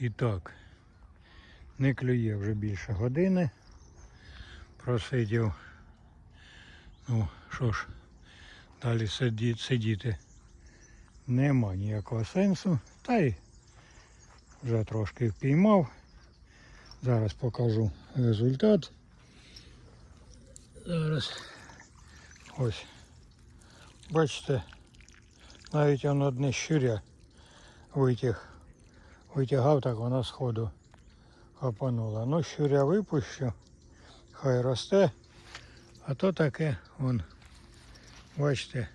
І так, не клює вже більше години. Просидів. Ну, що ж, далі сиді, сидіти нема ніякого сенсу. Та й вже трошки впіймав. Зараз покажу результат. Зараз ось. Бачите, навіть он одне щуря витяг. Витягав, так вона сходу хапанула. Ну, щуря випущу, хай росте. А то таке, вон, бачите,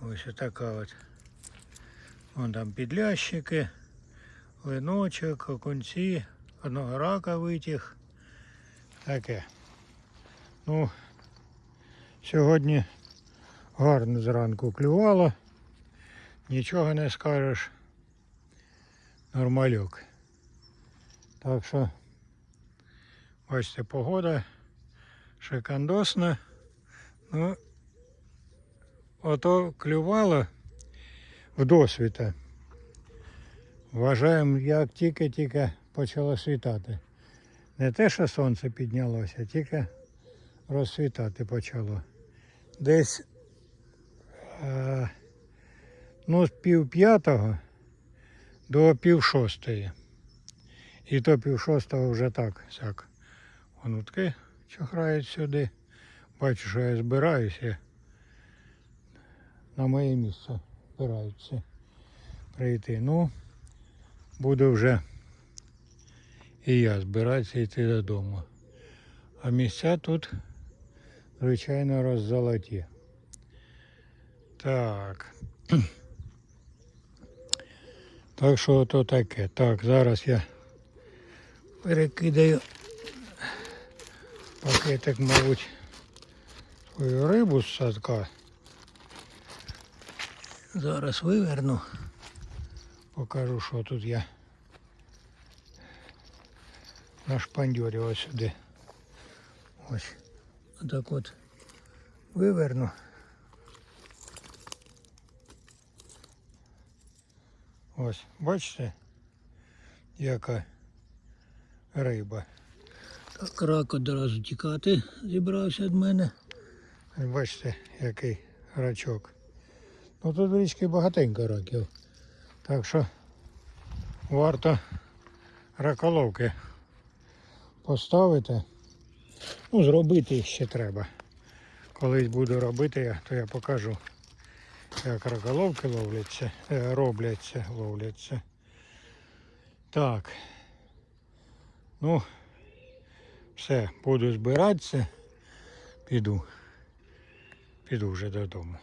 ось така от. Вон там підлящики, линочок, окунці, одного рака витяг. Таке. Ну, сьогодні гарно зранку клювало. Нічого не скажеш. Нормальок. Так що, бачите, погода шикандосна. Ну, ото клювало в досвіта. Вважаємо, як тільки-тільки почало світати. Не те, що сонце піднялося, тільки розсвітати почало. Десь е, ну, з пів п'ятого до пів шостої. І то пів шостого вже так, сяк. Онутки чохрають сюди. Бачу, що я збираюся. На моє місце збираються прийти. Ну, буду вже і я збиратися йти додому. А місця тут, звичайно, роззолоті. Так. Так що то таке. Так, зараз я перекидаю пакетик, мабуть, свою рибу з садка. Зараз виверну. Покажу, що тут я нашпандьорював сюди. Ось. Так от виверну. Ось, бачите, яка риба. Так, рак одразу тікати зібрався від мене. Бачите, який рачок. Ну тут в річці багатенько раків. Так що варто раколовки поставити. Ну, зробити їх ще треба. Колись буду робити, то я покажу, як раколовки ловляться, е, робляться, ловляться. Так. Ну, все, буду збиратися, піду. Піду вже додому.